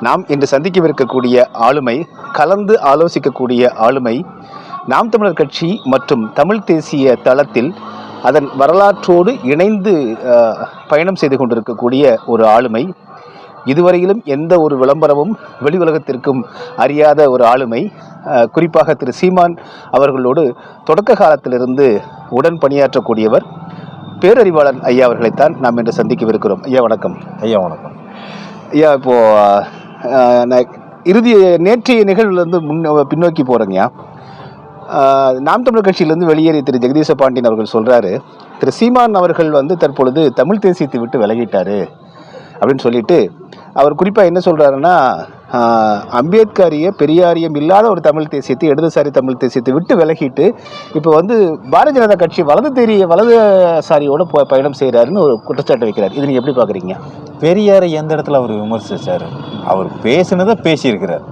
நாம் இன்று சந்திக்கவிருக்கக்கூடிய ஆளுமை கலந்து ஆலோசிக்கக்கூடிய ஆளுமை நாம் தமிழர் கட்சி மற்றும் தமிழ் தேசிய தளத்தில் அதன் வரலாற்றோடு இணைந்து பயணம் செய்து கொண்டிருக்கக்கூடிய ஒரு ஆளுமை. இதுவரையிலும் எந்த ஒரு விளம்பரமும் வெளி உலகத்திற்கும் அறியாத ஒரு ஆளுமை. குறிப்பாக திரு. சீமான் அவர்களோடு தொடக்க காலத்திலிருந்து உடன் பணியாற்றக்கூடியவர் பேரறிவாளன் ஐயா அவர்களைத்தான் நாம் இன்று சந்திக்கவிருக்கிறோம். ஐயா வணக்கம். ஐயா வணக்கம். ஐயா இப்போ அஹ், நான் இறுதி நேற்றைய நிகழ்வுலேருந்து முன் பின்னோக்கி போகிறேங்கய்யா நாம் தமிழர் கட்சியிலேருந்து வெளியேறிய திரு ஜெகதீச பாண்டியன் அவர்கள் சொல்கிறாரு திரு சீமான் அவர்கள் வந்து தற்பொழுது தமிழ் தேசியத்தை விட்டு விலகிட்டாரு அப்படின்னு சொல்லிட்டு அவர் குறிப்பாக என்ன சொல்கிறாருன்னா அம்பேத்கரிய பெரியாரியம் இல்லாத ஒரு தமிழ் தேசியத்தை இடதுசாரி தமிழ் தேசியத்தை விட்டு விலகிட்டு இப்போ வந்து பாரதிய ஜனதா கட்சி வலது தெரிய வலதுசாரியோட பயணம் செய்கிறாருன்னு ஒரு குற்றச்சாட்டு வைக்கிறார். இது நீங்கள் எப்படி பார்க்குறீங்க பெரியாரை எந்த இடத்துல அவர் விமர்சிச்சாரு? அவர் பேசினதை பேசியிருக்கிறார்.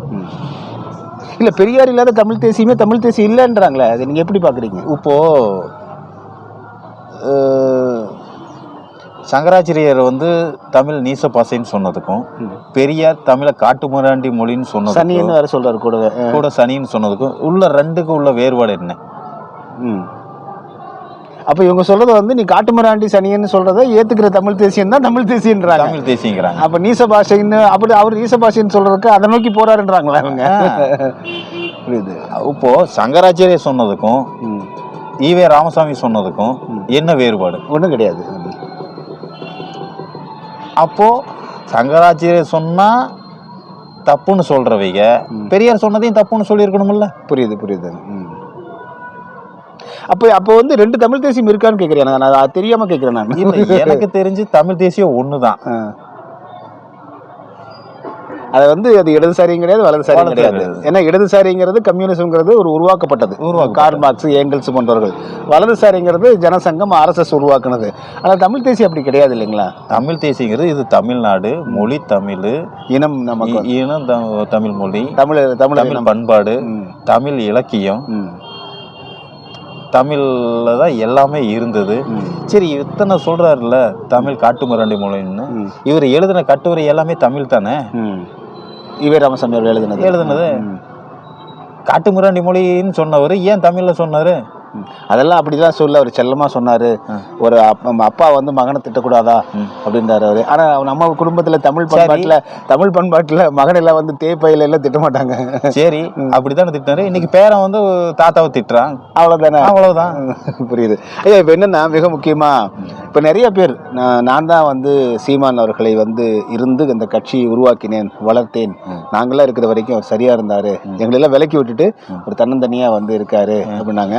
இல்ல பெரியார் இல்லாத தமிழ் தேசியமே தமிழ் தேசியம் இல்லைன்றாங்களே அதை நீங்க எப்படி பாக்குறீங்க? இப்போ அஹ், சங்கராச்சாரியர் வந்து தமிழ் நீச பாசைன்னு சொன்னதுக்கும் பெரியார் தமிழை காட்டுமிராண்டி மொழின்னு சொன்னதுக்கும் சனின்னு வேற சொல்றாரு கூடவே. கூட சனின்னு சொன்னதுக்கும் உள்ள ரெண்டுக்கும் உள்ள வேறுபாடு என்ன? ம். அப்ப இவங்க சொல்றத வந்து நீ காட்டுமிராண்டி சனியன்னு சொல்றத ஏத்துக்கிற தமிழ் தேசியம் தான் தமிழ் தேசியன்றாங்க. தமிழ் தேசியங்கிறாங்க. அப்ப நீச பாஷைன்னு அப்படி அவர் நீச பாஷைன்னு சொல்றதுக்கு அதை நோக்கி போறாருன்றாங்களா அவங்க புரியுது. இப்போ சங்கராச்சாரியர் சொன்னதுக்கும். ஈவே ராமசாமி சொன்னதுக்கும் என்ன வேறுபாடு? ஒண்ணும் கிடையாது. அப்போ சங்கராச்சாரியர் சொன்னா தப்புன்னு சொல்றவங்க பெரியார் சொன்னதையும் தப்புன்னு சொல்லியிருக்கணும்ல புரியுது புரியுது. அப்ப அப்போ வந்து ரெண்டு தமிழ் தேசியம் இருக்கான்னு கேக்குறேன். நான் அது தெரியாம கேக்குறேன் நான். எனக்கு தெரிஞ்சு தமிழ் தேசியம் ஒண்ணுதான். ஆ. அது வந்து அது இடதுசாரியும் கிடையாது வலதுசாரியும் வலது கிடையாது. ஏன்னா இடதுசாரிங்கிறது கம்யூனிசம்ங்கிறது ஒரு உருவாக்கப்பட்டது. கார்ல் மார்க்ஸ் ஏங்கல்ஸ் போன்றவர்கள் வலதுசாரிங்கிறது ஜனசங்கம் ஆர்எஸ்எஸ் உருவாக்குனது. ஆனால் தமிழ் தேசியம் அப்படி கிடையாது இல்லைங்களா? தமிழ் தேசியங்கிறது இது தமிழ்நாடு மொழி தமிழ். இனம் நமக்கு. இனம் தமிழ் மொழி. தமிழ் தமிழ். பண்பாடு. தமிழ் இலக்கியம். தமிழ்ல தான் எல்லாமே இருந்தது. சரி இத்தனை சொல்றாருல்ல தமிழ் காட்டுமிராண்டி மொழின்னு. இவர் எழுதின கட்டுரை எல்லாமே தமிழ் தானே? ஈவே ராமசாமி அவர்கள் எழுதினது. எழுதுனது. காட்டுமிராண்டி மொழின்னு சொன்னவர் ஏன் தமிழ்ல சொன்னாரு. அதெல்லாம் அப்படிலாம் சொல்ல அவர் செல்லமா சொன்னாரு. ஒரு அப்பா வந்து மகனை திட்டக்கூடாதா. அப்படின்றாரு அவரு. ஆனா நம்ம குடும்பத்துல தமிழ். பண்பாட்டுல தமிழ் பண்பாட்டுல மகன் எல்லாம் வந்து தேப்பையில எல்லாம் திட்ட மாட்டாங்க சரி அப்படித்தானே திட்டினாரு. இன்னைக்கு பேரன் வந்து தாத்தாவை திட்டுறான். அவ்வளவுதானே? அவ்வளவுதான். புரியுது. ஐயா இப்போ என்னன்னா மிக முக்கியமா இப்போ நிறைய பேர் நான் தான் வந்து சீமான் அவர்களை வந்து இருந்து இந்த கட்சியை உருவாக்கினேன் வளர்த்தேன். நாங்களாம் இருக்கிற வரைக்கும் அவர் சரியா இருந்தாரு. எங்களெல்லாம் விலக்கி விட்டுட்டு ஒரு தன்னந்தனியா வந்து இருக்காரு அப்படின்னாங்க.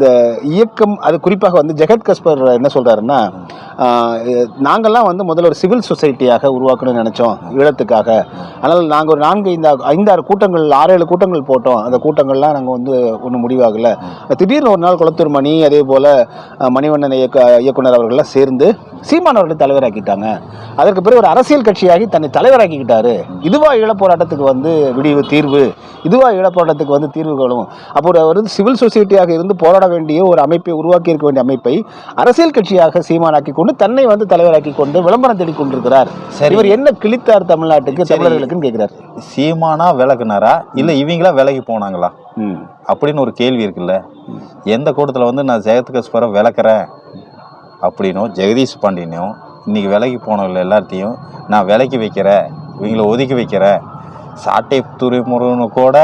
இந்த இயக்கம் அது குறிப்பாக வந்து ஜெகத் கஸ்பர் என்ன சொல்கிறாருன்னா நாங்கள்லாம் வந்து முதல்ல ஒரு சிவில் சொசைட்டியாக உருவாக்கணும்னு நினச்சோம் ஈழத்துக்காக. ஆனால் நாங்கள் ஒரு நான்கு ஐந்து ஐந்தாறு கூட்டங்கள் ஆறு ஏழு கூட்டங்கள் போட்டோம். அந்த கூட்டங்கள்லாம் நாங்கள் வந்து ஒன்றும் முடிவாகலை. திடீர்னு ஒரு நாள் குளத்தூர் மணி அதே போல் மணிவண்ணன் இயக்க இயக்குனர் அவர்கள்லாம் சேர்ந்து சீமான் அவர்களை தலைவராக்கிட்டாங்க. அதற்கு பிறகு ஒரு அரசியல் கட்சியாகி தன்னை தலைவராக்கிக்கிட்டாரு. இதுவா ஈழப்போராட்டத்துக்கு வந்து விடிவு தீர்வு இதுவா ஈழப்போராட்டத்துக்கு வந்து தீர்வுகளும். அப்போ ஒரு அவர் வந்து சிவில் சொசைட்டியாக இருந்து போராட வேண்டிய ஒரு அமைப்பை உருவாக்கி இருக்க வேண்டிய அமைப்பை அரசியல் கட்சியாக சீமானாக்கி கொண்டு தன்னை வந்து தலைவராக்கி கொண்டு விளம்பரம் தேடிக் கொண்டிருக்கிறார். இவர் என்ன கிழித்தார் தமிழ்நாட்டுக்கு. தமிழர்களுக்குன்னு கேட்கிறார் சீமானா விலகுனாரா இல்ல இவங்களா விலகி போனாங்களா? ம். அப்படின்னு ஒரு கேள்வி இருக்குல்ல. எந்த கூட்டத்தில் வந்து நான் ஜெகத் கஸ்பரை விளக்குறேன் அப்படின்னும் ஜெகதீஷ் பாண்டியனும் இன்னைக்கு விலகி போனவங்க எல்லாத்தையும் நான் விலக்கி வைக்கிறேன் இவங்கள ஒதுக்கி வைக்கிறேன். சாட்டை துறைமுருகனு கூட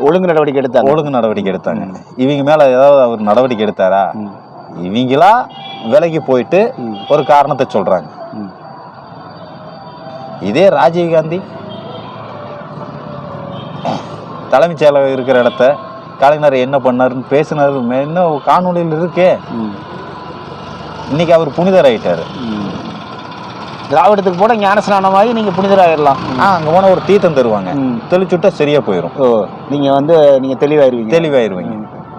ஒழுங்கு நடவடிக்கை எடுத்தாங்க ஒழுங்கு நடவடிக்கை எடுத்தாங்க இவங்க மேலே ஏதாவது அவர் நடவடிக்கை எடுத்தாரா. இவங்களா விலகி போயிட்டு. ஒரு காரணத்தை சொல்றாங்க ம். இதே ராஜீவ் காந்தி தலைமைச் செயலகம் இருக்கிற இடத்த கலைஞர் என்ன பண்ணாருன்னு பேசினாரு இன்னும் காணொலியில் இருக்கே. இன்னைக்கு அவர் புனிதர் ஆயிட்டாரு. திராவிடத்துக்கு போனால் ஞான ஸ்நானமாகி நீங்கள் புனிதராயிடலாம் ஆ அங்கே போனால் ஒரு தீர்த்தம் தருவாங்க. தெளிச்சுட்டா சரியா போயிடும் ஓ நீங்கள் வந்து நீங்கள் தெளிவாயிருவீங்க. தெளிவாயிருவீங்க.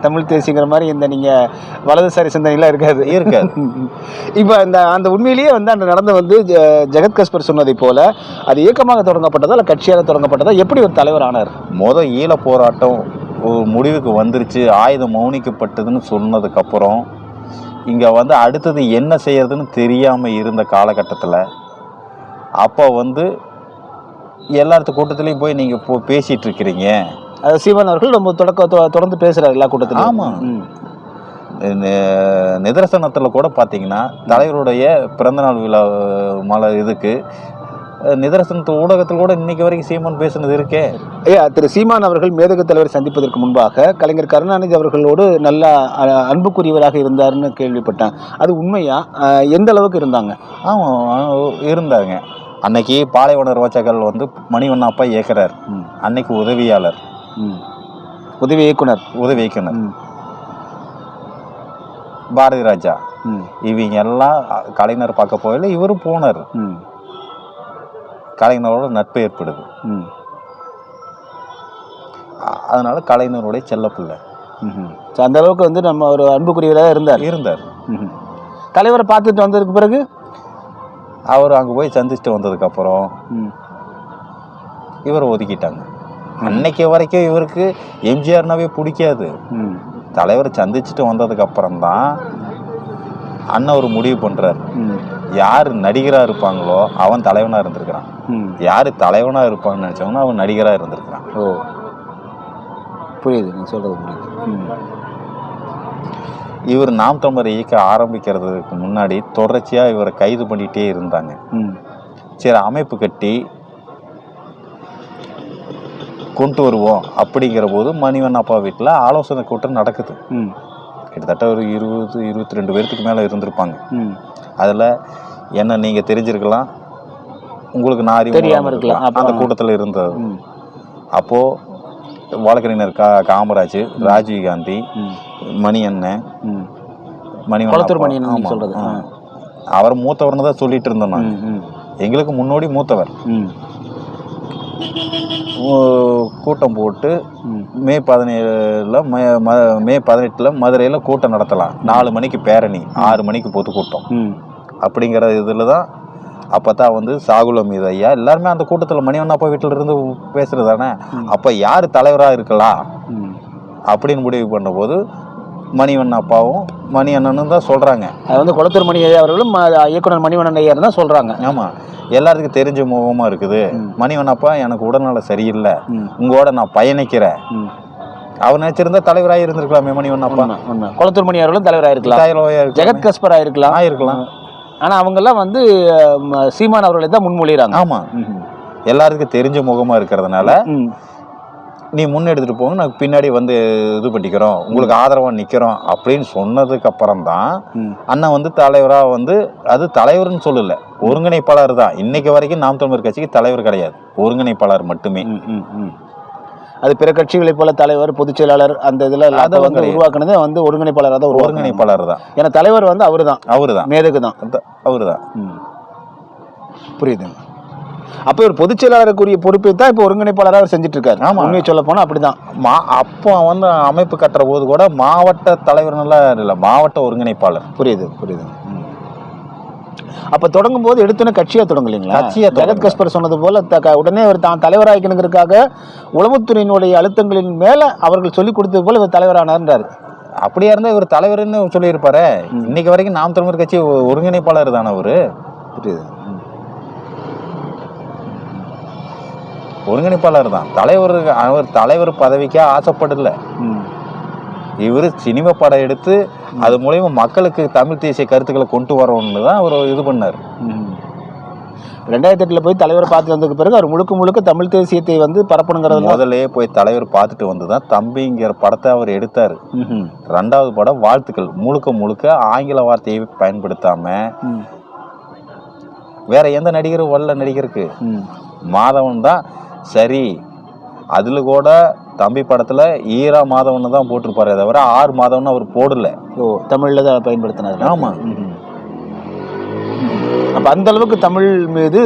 தமிழ் தேசிங்கிற மாதிரி இந்த நீங்கள் வலதுசாரி சிந்தனைலாம் இருக்காது. இருக்காது. இப்போ இந்த அந்த உண்மையிலேயே வந்து அந்த நடந்த வந்து ஜெகத் கஸ்பர் சொன்னதை போல அது இயக்கமாக தொடங்கப்பட்டதா இல்லை கட்சியாக தொடங்கப்பட்டதா? எப்படி ஒரு தலைவர் ஆனார்? முத ஈழ போராட்டம் ஒரு முடிவுக்கு வந்துருச்சு. ஆயுதம் மௌனிக்கப்பட்டதுன்னு சொன்னதுக்கப்புறம் இங்கே வந்து அடுத்தது என்ன செய்யறதுன்னு தெரியாமல் இருந்த காலகட்டத்தில் அப்போ வந்து எல்லாத்து கூட்டத்துலேயும் போய் நீங்கள் போ பேசிகிட்டு இருக்கிறீங்க அது சீமான் அவர்கள் ரொம்ப தொடக்க தொடர்ந்து பேசுறாரு எல்லா கூட்டத்திலும் ஆமா. நிதர்சனத்தில் கூட பார்த்தீங்கன்னா தலைவருடைய பிறந்தநாள் விழா மலை இதுக்கு அஹ், நிதர்சனத்து ஊடகத்தில் கூட இன்னைக்கு வரைக்கும் சீமான் பேசுனது இருக்கே. ஐயா திரு சீமான் அவர்கள் மேதகு தலைவரை சந்திப்பதற்கு முன்பாக கலைஞர் கருணாநிதி அவர்களோடு நல்ல அன்புக்குரியவராக இருந்தாருன்னு கேள்விப்பட்டேன். அது உண்மையா? எந்த அளவுக்கு இருந்தாங்க? ஆமாம் இருந்தாங்க. அன்னைக்கு பாலைவன ரோச்சகல் வந்து மணிவண்ணாப்பா இயக்குறார். ம். அன்னைக்கு உதவியாளர். ம். உதவி இயக்குனர். உதவி இயக்குனர். ம். பாரதி ராஜா. ம். இவங்க எல்லாம் கலைஞர் பார்க்க போகல இவரும் போனார். ம். கலைஞரோட நட்பு ஏற்படுது அதனால கலைஞருடைய செல்லப்பிள்ளை. So, அந்த அளவுக்கு வந்து நம்ம ஒரு அன்புக்குரியவராக இருந்தார் இருந்தார். தலைவரை பார்த்துட்டு வந்ததுக்கு பிறகு அவர் அங்கே போய் சந்திச்சுட்டு வந்ததுக்கப்புறம் ம். இவரை ஒதுக்கிட்டாங்க அன்னைக்கு வரைக்கும் இவருக்கு எம்ஜிஆர்னாவே பிடிக்காது ம். தலைவரை சந்திச்சுட்டு வந்ததுக்கு அப்புறம் தான் அண்ணன் ஒரு முடிவு பண்றாரு ம். யார் நடிகரா இருப்பாங்களோ அவன் தலைவனா இருந்திருக்கிறான் ம். யார் தலைவனா இருப்பான்னு நினைச்சவனோ அவன் நடிகரா இருந்திருக்கிறான் ஓ புரியுது நீங்க சொல்றது புரியுது ம். இவர் நாம் தமிழர் இயக்க ஆரம்பிக்கிறதுக்கு முன்னாடி தொடர்ச்சியா இவரை கைது பண்ணிட்டே இருந்தாங்க ம். சரி அமைப்பு கட்டி கொண்டு வருவோம் அப்படிங்கிற போது மணிவண்ண அப்பா வீட்டில் ஆலோசனை கூட்டம் நடக்குது ம். கிட்டத்தட்ட ஒரு இருபது இருபத்தி ரெண்டு பேர்த்துக்கு மேலே இருந்திருப்பாங்க. அதில் என்ன நீங்கள் தெரிஞ்சிருக்கலாம் உங்களுக்கு நான் அறிமுகம் தெரியாம இருக்கலாம். அந்த கூட்டத்தில் இருந்தது. அப்போது வழக்கறிஞர் கா காமராஜ் ராஜீவ் காந்தி ம். மணி அண்ணன். மணி சொல்றது. ஆ. அவர் மூத்தவர்னு தான் சொல்லிட்டு இருந்தோம். எங்களுக்கு முன்னோடி மூத்தவர் கூட்டம் போட்டு ம். பதினேழுல ம- ம- பதினெட்டில் மதுரையில் கூட்டம் நடத்தலாம் நாலு மணிக்கு பேரணி ஆறு மணிக்கு பொதுக்கூட்டம் ம். அப்படிங்கிற இதில் தான் அப்போ தான் வந்து சாகுல மீது ஐயா எல்லாருமே அந்த கூட்டத்தில் மணிவண்ணப்பா வீட்டில் இருந்து பேசுகிறது தானே அப்போ யார் தலைவராக இருக்கலாம். அப்படின்னு முடிவு பண்ணும்போது மணிவண்ணன் அப்பாவும் மணி அண்ணனும் தான் சொல்கிறாங்க அது வந்து குளத்தூர் மணி ஐயா அவர்களும் இயக்குனர் மணிவண்ணன் ஐயா தான் சொல்றாங்க ஆமாம் எல்லாத்துக்கும் தெரிஞ்ச முகமாக இருக்குது. மணிவண்ணப்பா எனக்கு உடல்நல சரியில்லை. உங்களோட நான் பயணிக்கிறேன். அவர் நினைச்சிருந்தா தலைவராக இருந்திருக்கலாமே உண்மை, உண்மை. குளத்தூர் மணி அவர்களும் தலைவராக இருக்கலாம் இருக்கலாம். ஜெகத் கஸ்பர் ஆயிருக்கலாம் ஆயிருக்கலாம் ஆனா அவங்க எல்லாம் வந்து சீமான் அவர்களை தான் முன்மொழிகிறாங்க ஆமா ம்ஹும். எல்லாருக்கும் தெரிஞ்ச முகமா இருக்கிறதுனால. நீ முன்னெடுத்துட்டு போங்க நாங்கள் பின்னாடி வந்து இது பண்ணிக்கிறோம். உங்களுக்கு ஆதரவா நிக்கிறோம் அப்படின்னு சொன்னதுக்கு அப்புறம் தான். அண்ணன் வந்து தலைவரா வந்து அது தலைவர்னு சொல்லல ஒருங்கிணைப்பாளர் தான். இன்னைக்கு வரைக்கும் நாம் தமிழர் கட்சிக்கு தலைவர் கிடையாது. ஒருங்கிணைப்பாளர் மட்டுமே. அது பிற கட்சிகளைப் போல தலைவர் பொதுச் செயலாளர் அந்த இதுல அது வந்து. உருவாக்குனதே வந்து ஒருங்கிணைப்பாளராக தான் ஒருங்கிணைப்பாளர் தான். ஏன்னா தலைவர் வந்து அவரு தான். அவரு தான். மேதகு தான். அவரு தான். புரியுதுங்க. அப்போ ஒரு பொதுச் செயலாளருக்குரிய பொறுப்பை தான் இப்போ ஒருங்கிணைப்பாளராக அவர் செஞ்சுட்டு இருக்காரு ஆமா. உண்மையை சொல்ல போனா அப்படிதான். மா அப்போ வந்து அமைப்பு கட்டுற போது கூட மாவட்ட தலைவர்னெல்லாம் இல்லை மாவட்ட ஒருங்கிணைப்பாளர். புரியுது புரியுது. அப்ப தொடங்கும் போது எடுத்துன கட்சியா தொடங்கலீங்களா? கட்சியா ஜெகத். கஸ்பர் சொன்னது போல உடனே அவர் தான் தலைவராக்கணுங்கிறதுக்காக உளவுத்துறையினுடைய அழுத்தங்களின் மேல அவர்கள் சொல்லி கொடுத்தது போல இவர் தலைவரானார்ன்றாரு. அப்படியா இருந்தா இவர் தலைவர்னு சொல்லியிருப்பாரு. இன்னைக்கு வரைக்கும் நாம் தமிழர் கட்சி ஒருங்கிணைப்பாளர் தானே அவரு? புரியுது. ஒருங்கிணைப்பாளர் தான் தலைவர் அவர் தலைவர் பதவிக்கே ஆசைப்படல. இவர் சினிமா படம் எடுத்து அது மூலயமா மக்களுக்கு தமிழ் தேசிய கருத்துக்களை கொண்டு வரணும்னு தான் அவர் இது பண்ணார். ரெண்டாயிரத்தி எட்டுல போய் தலைவரை பார்த்து வந்ததுக்கு பிறகு அவர் முழுக்க முழுக்க தமிழ் தேசியத்தை வந்து பரப்பணுங்கிறது முதல்ல போய் தலைவர் பார்த்துட்டு வந்து தான் தம்பிங்கிற படத்தை அவர் எடுத்தார். ரெண்டாவது படம் வாழ்த்துக்கள் முழுக்க முழுக்க ஆங்கில வார்த்தையை பயன்படுத்தாம. வேற எந்த நடிகரும் வரல நடிகருக்கு. மாதவன் தான் சரி அதுல கூட தம்பி படத்துல ஈரா மாதவன் தான் போட்டிருப்பாரே தவிர ஆறு மாதவன் அவர் போடல ஓ தமிழ்ல தான் பயன்படுத்தினார் ஆமா. ம்ஹும். ம்ஹும். அப்ப அந்த அளவுக்கு தமிழ் மீது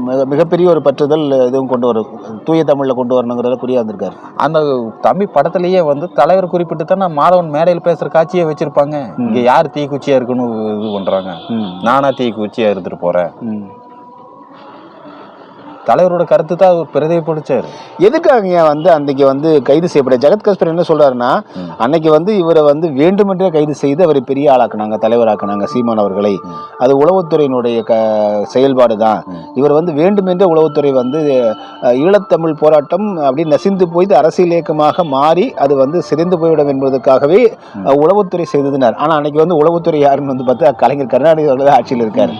மிக- மிகப்பெரிய ஒரு பற்றுதல் எதுவும் கொண்டு வரும் தூய தமிழ்ல கொண்டு வரணுங்கிறத புரிய வந்திருக்காரு அந்த தம்பி படத்திலேயே வந்து தலைவர் குறிப்பிட்டு தானே மாதவன் மேடையில் பேசுற காட்சியை வச்சிருப்பாங்க இங்க யார் தீக்குச்சியா இருக்குன்னு இது பண்றாங்க ம். நானா தீக்குச்சியா இருந்துட்டு போறேன் ம். தலைவரோட கருத்து தான் அவர் பிரதிபலிச்சாரு எதுக்காக ஏன் வந்து அன்னைக்கு வந்து கைது செய்யப்பட ஜெகத் கஸ்பர் என்ன சொல்றாருன்னா அன்னைக்கு வந்து இவரை வந்து வேண்டுமென்றே கைது செய்து அவரை பெரிய ஆளாக்குனாங்க தலைவராக்குனாங்க சீமான் அவர்களை. அது உளவுத்துறையினுடைய க செயல்பாடு தான். இவர் வந்து வேண்டுமென்றே உளவுத்துறை வந்து ஈழத்தமிழ் போராட்டம் அப்படி நசிந்து போய் அரசியல் இயக்கமாக மாறி அது வந்து சிதைந்து போய்விடும் என்பதற்காகவே உளவுத்துறை செய்ததுனார் ஆனா அன்னைக்கு வந்து உளவுத்துறை யாருன்னு வந்து பார்த்தா கலைஞர் கருணாநிதி அவர்கள் ஆட்சியில் இருக்காரு.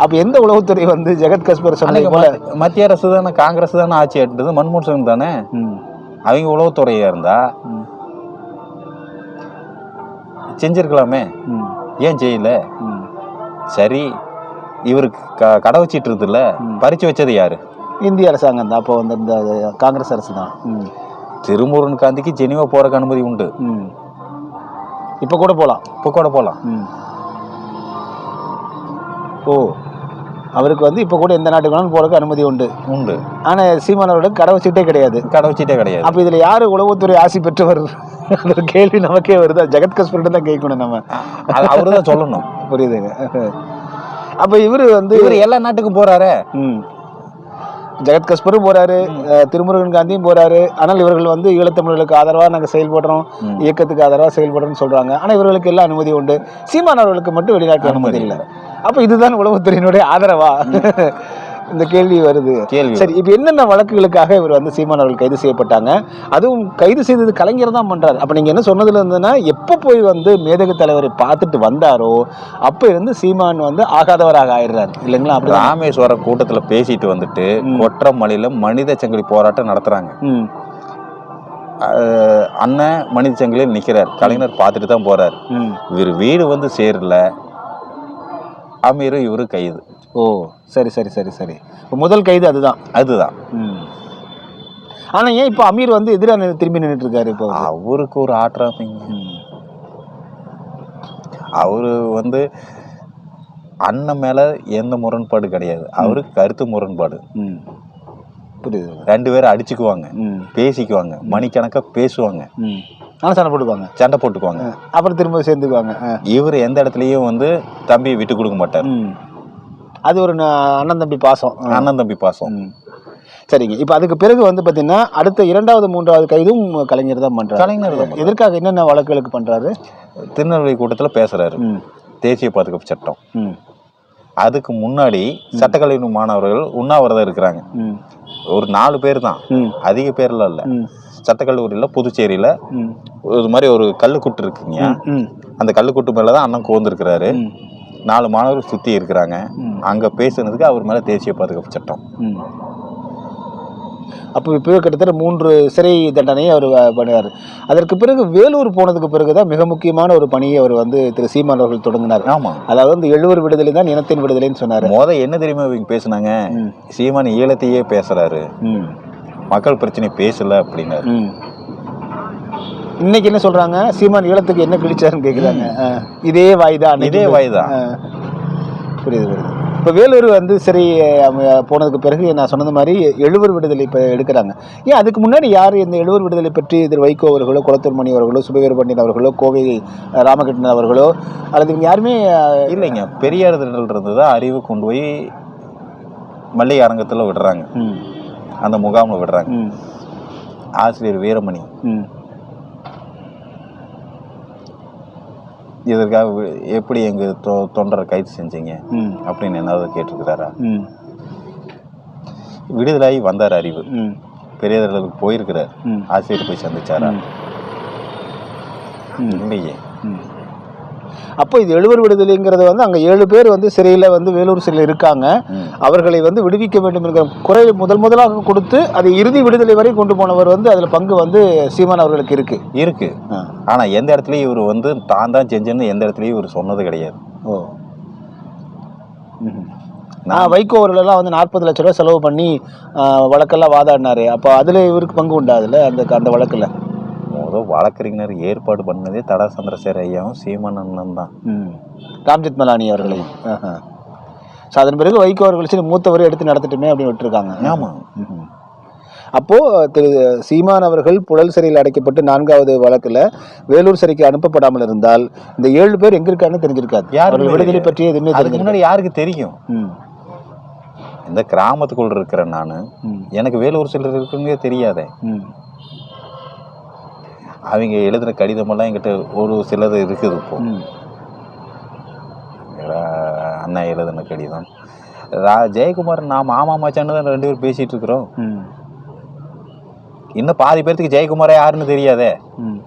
அப்ப எந்த உளவுத்துறை வந்து ஜெகத் கஸ்பர் சொன்னது போல? மத்திய அரசு தானே காங்கிரஸ் தானே ஆட்சி ஆட்டுது மன்மோகன் சிங் தானே? ம், அவங்க உளவுத்துறையா இருந்தா. செஞ்சிருக்கலாமே. ஏன் செய்யல. சரி இவருக்கு க கடை வச்சிட்டு இருக்குல்ல பறிச்சு வச்சது யாரு? இந்திய அரசாங்கம் தான் அப்போ வந்து இந்த காங்கிரஸ் அரசு தான். திருமுருகன் காந்திக்கு ஜெனிவா போறக்கு அனுமதி உண்டு. இப்போ கூட போகலாம் இப்போ கூட போலாம். ம். ஓ. அவருக்கு வந்து இப்போ கூட எந்த நாட்டுக்கு வேணாலும் போறதுக்கு அனுமதி உண்டு. உண்டு. ஆனால் சீமானவரோட கடை சீட்டே கிடையாது. கடை வச்சிட்டே கிடையாது. அப்போ இதில் யார் உளவுத்துறை ஆசி பெற்றவர்? ஒரு கேள்வி நமக்கே வருதா. ஜெகத் கஸ்பர்கிட்ட தான் கேட்கணும் நம்ம. அவரு தான் சொல்லணும். புரியுதுங்க. அப்போ இவர் வந்து இவர் எல்லா நாட்டுக்கும் போறாரே. ம். ஜெகத் கஸ்பரும் போறாரு திருமுருகன் காந்தியும் போறாரு. ஆனால் இவர்கள் வந்து ஈழத்தமிழர்களுக்கு ஆதரவா நாங்க செயல்படுறோம் இயக்கத்துக்கு ஆதரவா செயல்படுறோம்னு சொல்றாங்க. ஆனா இவர்களுக்கு எல்லாம் அனுமதி உண்டு. சீமான் அவர்களுக்கு மட்டும் வெளிநாட்டு அனுமதி இல்லை. அப்ப இதுதான் உளவுத்துறையினுடைய ஆதரவா? இந்த கேள்வி வருது. கேள்வி சரி இப்போ என்னென்ன வழக்குகளுக்காக இவர் வந்து சீமான் அவர்கள் கைது செய்யப்பட்டாங்க? அதுவும் கைது செய்தது கலைஞர் தான் பண்றாரு. அப்ப நீங்க என்ன சொன்னதுல இருந்ததுன்னா எப்போ போய் வந்து மேதகு தலைவரை பார்த்துட்டு வந்தாரோ அப்ப இருந்து சீமான் வந்து ஆகாதவராக ஆயிடுறாரு. இல்லைங்களா? அப்படி ராமேஸ்வரம் கூட்டத்துல பேசிட்டு வந்துட்டு கொற்றமலையில மனித சங்கிலி போராட்டம் அஹ் அண்ணன் மனித சங்கிலியில் நிக்கிறார். கலைஞர் பார்த்துட்டு தான் போறாரு. ம். இவர் வீடு வந்து சேரல. அமீரும் இவரு கைது. ஓ. சரி சரி சரி சரி. இப்போ முதல் கைது அதுதான். அதுதான். ம். ஆனா ஏன் இப்போ அமீர் வந்து எதிராக திரும்பி நின்றுட்டு இருக்காரு இப்போ அவரு? அவருக்கு ஒரு ஆற்றாமைங்க ம். அவரு வந்து அண்ணன் மேல எந்த முரண்பாடு கிடையாது. அவருக்கு கருத்து முரண்பாடு. ம். புரியுது. ரெண்டு பேரும் அடிச்சுக்குவாங்க பேசிக்குவாங்க மணிக்கணக்கா பேசுவாங்க. ம். ஆனால் சண்டை போட்டுக்குவாங்க. சண்டை போட்டுக்குவாங்க. அப்புறம் திரும்ப சேர்ந்துக்குவாங்க. இவர் எந்த இடத்துலயும் வந்து தம்பியை விட்டு கொடுக்க மாட்டார். ம். அது ஒரு அண்ணன் தம்பி பாசம். அண்ணன் தம்பி பாசம். சரிங்க. இப்போ அதுக்கு பிறகு வந்து பார்த்தீங்கன்னா அடுத்த இரண்டாவது மூன்றாவது கைதும் கலைஞர் தான் பண்றாரு. கலைஞர் தான். எதற்காக என்னென்ன வழக்குகளுக்கு பண்றாரு? திருநெல்வேலி கூட்டத்துல பேசுறாரு. ம். தேசிய பாதுகாப்பு சட்டம். அதுக்கு முன்னாடி சட்டக்கல்லூரி மாணவர்கள் உண்ணாவிரதம் இருக்கிறாங்க. ஒரு நாலு பேர் தான். அதிக பேர்லாம் இல்லை. சட்டக்கல்லூரியில புதுச்சேரியில இது மாதிரி ஒரு கல்லுக்குட்டு இருக்குங்க. அந்த கல்லுக்குட்டு மேல தான் அண்ணன் கோந்திருக்கிறாரு நாலு மாணவர்கள் சுத்தி இருக்கிறாங்க. அங்க பேசுனதுக்கு அவர் மேல தேசிய பாதுகாப்பு சட்டம். அப்போ இப்போ கிட்டத்தட்ட மூன்று சிறை தண்டனையை அவர் பண்ணார் அதற்கு பிறகு வேலூர் போனதுக்கு பிறகு தான் மிக முக்கியமான ஒரு பணியை அவர் வந்து திரு சீமான் அவர்கள் தொடங்கினார். ஆமா. அதாவது வந்து எழுவர் விடுதலை தான் இனத்தின் விடுதலைன்னு சொன்னார். முத என்ன தெரியுமா இவங்க பேசுனாங்க. சீமான் ஈழத்தையே பேசுறாரு. ம். மக்கள் பிரச்சனை பேசல அப்படின்னாரு. இன்னைக்கு என்ன சொல்றாங்க? சீமான் ஈழத்துக்கு என்ன கிழிச்சாருன்னு கேட்குறாங்க இதே வாய் தான் இதே வாய்தான். புரியுது புரியுது. இப்போ வேலூர் வந்து அம, போனதுக்கு பிறகு நான் சொன்னது மாதிரி எழுவர் விடுதலை இப்போ எடுக்கிறாங்க. ஏன் அதுக்கு முன்னாடி யார் இந்த எழுவர் விடுதலை பற்றி திரு வைகோ அவர்களோ குளத்தூர் மணி அவர்களோ சுபவீர பாண்டியன் அவர்களோ கோவை ராமகிருஷ்ணன் அவர்களோ அல்லது இவங்க யாருமே இல்லைங்க. பெரியார் திடல் இருந்தது அறிவு கொண்டு போய் மல்லிகை அரங்கத்துல விடுறாங்க. ம். அந்த முகாம்ல விடுறாங்க. ஆசிரியர் வீரமணி. இதற்காக எப்படி எங்க தொ தொண்டரை கைது செஞ்சீங்க? ம். அப்படின்னு என்னது கேட்டிருக்கிறாரா? விடுதலாகி வந்தார் அறிவு. ம். பெரியார்களுக்கு போயிருக்கிறார். ஆசிரியர் போய் சந்திச்சாரா? ம். இல்லையே. ம். அப்போ இது எழுவர் விடுதலைங்கிறது வந்து அங்கே ஏழு பேர் வந்து சிறையில் வந்து வேலூர் சிறையில் இருக்காங்க. அவர்களை வந்து விடுவிக்க வேண்டும் என்கிற குறை முதல் முதலாக கொடுத்து அது இறுதி விடுதலை வரை கொண்டு போனவர் வந்து அதில் பங்கு வந்து சீமான் அவர்களுக்கு இருக்கு. இருக்கு. ஆ. ஆனா எந்த இடத்துலயும் இவர் வந்து தான் தான் செஞ்சேன்னு எந்த இடத்துலயும் இவர் சொன்னது கிடையாது. ஓ. நான் வைகோ அவர்களெல்லாம் வந்து நாற்பது லட்ச ரூபா செலவு பண்ணி வழக்கெல்லாம் வாதாடினாரு. அப்போ அதில் இவருக்கு பங்கு உண்டா அதில் அந்த அந்த வழக்கில்? முதல் வழக்கறிஞர் ஏற்பாடு பண்ணதே தடா சந்திரசேகர் ஐயாவும் சீமான் அண்ணன் தான். ராம்ஜெத் மலானி அவர்களையும். ஸோ அதன் பிறகு வைகோ அவர்கள் சரி மூத்தவரை எடுத்து நடத்தட்டுமே அப்படின்னு விட்டுருக்காங்க. ஆமாம் ம்ஹும். அப்போ திரு சீமான் அவர்கள் புழல் சிறையில் அடைக்கப்பட்டு நான்காவது வழக்குல வேலூர் சிறைக்கு அனுப்பப்படாமல் இருந்தால் இந்த ஏழு பேர் எங்க இருக்காருன்னு தெரிஞ்சிருக்காது. அவர்கள் விடுதலை. பற்றி எதுவுமே முன்னாடி யாருக்கு தெரியும்? இந்த கிராமத்துக்குள்ள இருக்கிறேன் நான். எனக்கு வேலூர் சிலர் இருக்குன்னே தெரியாதே. அவங்க எழுதுன கடிதமெல்லாம் என்கிட்ட ஒரு சிலது இருக்குது இப்போ. அண்ணா எழுதின கடிதம். ரா ஜெயக்குமார் நான் மாமா மச்சான்னு தான் ரெண்டு பேரும் பேசிட்டு இருக்கிறோம். இன்னும் பாதி பேர்த்துக்கு ஜெயக்குமாரே யாருன்னு தெரியாதே? ம்.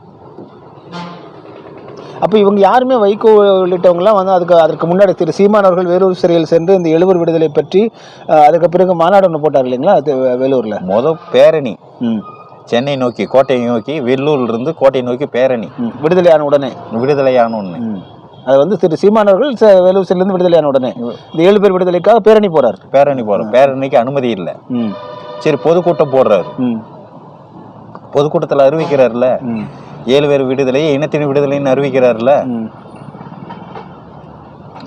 அப்போ இவங்க யாருமே வைகோ உள்ளிட்டவங்கலாம் வந்து அதுக்கு அதற்கு முன்னாடி திரு சீமான் அவர்கள் வேலூர் சிறையில் சென்று இந்த எழுவர் விடுதலை பற்றி அதுக்கு பிறகு மாநாடு ஒன்று போட்டார் இல்லைங்களா அது வேலூர்ல? முத பேரணி. ம், சென்னை நோக்கி கோட்டையை நோக்கி வெள்ளூர்ல இருந்து கோட்டையை நோக்கி பேரணி. விடுதலையான உடனே. விடுதலையான ம். அது வந்து திரு சீமான் அவர்கள் ச- வேலூர் சிறையிலிருந்து விடுதலையான உடனே. இந்த ஏழு பேர் விடுதலைக்காக பேரணி போறார். பேரணி போகிறோம் பேரணிக்கு அனுமதி இல்லை. சரி பொதுக்கூட்டம் போடுறாரு. பொதுக்கூட்டத்தில் அறிவிக்கிறாருல. ஏழு பேர் விடுதலை இனத்தின் விடுதலைன்னு அறிவிக்கிறாருல.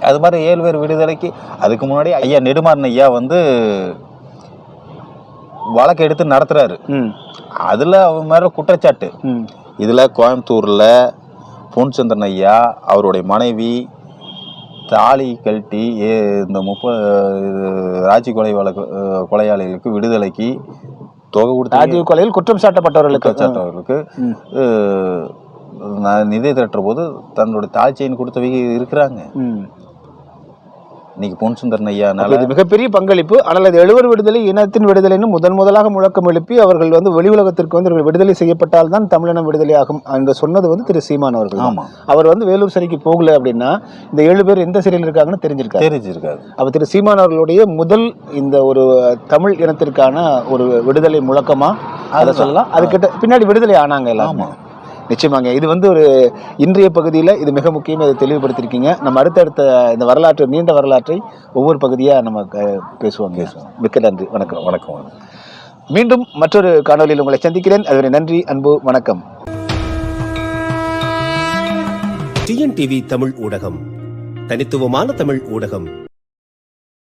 அது மாதிரி ஏழு பேர் விடுதலைக்கு அதுக்கு முன்னாடி ஐயா நெடுமாறன் ஐயா வந்து வழக்கு எடுத்து நடத்துறாரு. அதில் அவன் மேலே குற்றச்சாட்டு. இதில் கோயம்புத்தூரில் பொன்சந்திரன் ஐயா அவருடைய மனைவி தாலி கழட்டி ஏ இந்த முப்ப ராஜி கொலை வழக்கு கொலையாளிகளுக்கு விடுதலைக்கு தொகை கொடுத்து ராஜீவ் கொலையில் குற்றம் சாட்டப்பட்டவர்களுக்கு. நான் நிதி திரட்டுற போது தன்னுடைய தாழ்ச்சியின் கொடுத்தவங்க இருக்கிறாங்க. இன்னைக்கு பொன் சுந்தரன் ஐயானால இது மிகப்பெரிய பங்களிப்பு. ஆனால் அது எழுவர் விடுதலை இனத்தின் விடுதலைன்னு முதன் முதலாக முழக்கம் எழுப்பி அவர்கள் வந்து வெளி உலகத்திற்கு வந்து இவர்கள் விடுதலை செய்யப்பட்டால் தான் தமிழினம் விடுதலை ஆகும் என்று சொன்னது வந்து திரு சீமான் அவர்கள் அவர் வந்து வேலூர் சிறைக்கு போகல அப்படின்னா இந்த ஏழு பேர் எந்த சிறையில் இருக்காங்கன்னு தெரிஞ்சிருக்காரு தெரிஞ்சிருக்காது. அப்ப திரு சீமான் அவர்களுடைய முதல் இந்த ஒரு தமிழ் இனத்திற்கான ஒரு விடுதலை முழக்கமா? அதை. சொல்லலாம். அதுக்கிட்ட பின்னாடி விடுதலை ஆனாங்க எல்லாம் நிச்சயமாங்க. இது வந்து ஒரு இன்றைய பகுதியில் இது மிக முக்கியம் இதை தெளிவுபடுத்திருக்கீங்க. நம்ம அடுத்தடுத்த இந்த வரலாற்று நீண்ட வரலாற்றை ஒவ்வொரு பகுதியாக நம்ம பேசுவோம் பேசுவோம். மிக்க நன்றி. வணக்கம். வணக்கம் வணக்கம். மீண்டும் மற்றொரு காணொலியில் உங்களை சந்திக்கிறேன். அதுவரை நன்றி அன்பு வணக்கம். டிஎன்டிவி தமிழ் ஊடகம். தனித்துவமான தமிழ் ஊடகம்.